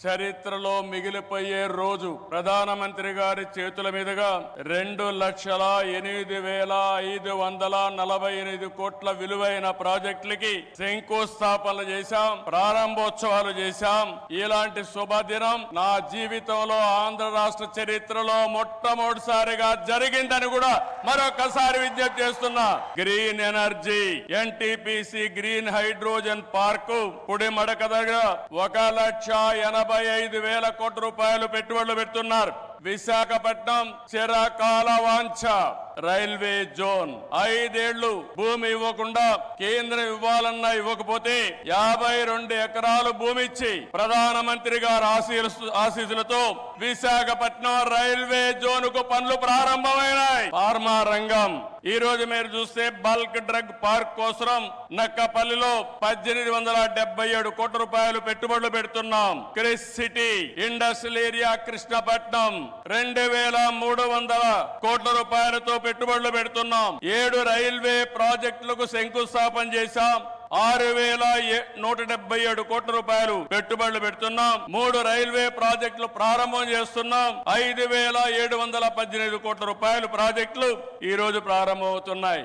చరిత్రలో మిగిలిపోయే రోజు ప్రధానమంత్రి గారి చేతుల మీదుగా రెండు లక్షల ఎనిమిది వేల ఐదు వందల నలభై ఎనిమిది కోట్ల విలువైన ప్రాజెక్టులకి శంకుస్థాపనలు చేశాం ప్రారంభోత్సవాలు చేశాం. ఇలాంటి శుభదినం నా జీవితంలో ఆంధ్ర రాష్ట్ర చరిత్రలో మొట్టమొదటిసారిగా జరిగిందని కూడా మరొకసారి విజ్ఞప్తి చేస్తున్నా. Green energy NTPC green hydrogen park Kudimadaka దగ్గర ఒక లక్ష ఎనభై ఐదు వేల కోట్ల రూపాయలు పెట్టుబడులు పెడుతున్నారు. విశాఖపట్నం చిరకాల వాంఛ రైల్వే జోన్. ఐదేళ్ళు భూమి ఇవ్వకుండా కేంద్రం ఇవ్వాలన్నా ఇవ్వకపోతే యాభై రెండు ఎకరాలు భూమి ఇచ్చి ప్రధానమంత్రి గారు ఆశీసులతో ఆశీస్సులతో విశాఖపట్నం రైల్వే జోన్కు పనులు ప్రారంభమైనాయి. ఫార్మా రంగం. ఈ రోజు మీరు చూస్తే బల్క్ డ్రగ్ పార్క్ కోసం నక్కపల్లిలో పద్దెనిమిది వందల డెబ్బై ఏడు కోట్ల రూపాయలు పెట్టుబడులు పెడుతున్నాం. Kris city industrial area Krishnapatnam. రెండు వేల మూడు వందల కోట్ల రూపాయలతో పెట్టుబడులు పెడుతున్నాం. ఏడు రైల్వే ప్రాజెక్టులకు శంకుస్థాపన చేశాం. ఆరు వేల నూట డెబ్బై ఏడు కోట్ల రూపాయలు పెట్టుబడులు పెడుతున్నాం. మూడు రైల్వే ప్రాజెక్టులు ప్రారంభం చేస్తున్నాం. ఐదు వేల ఏడు వందల పద్దెనిమిది కోట్ల రూపాయలు ప్రాజెక్టులు ఈ రోజు ప్రారంభమవుతున్నాయి.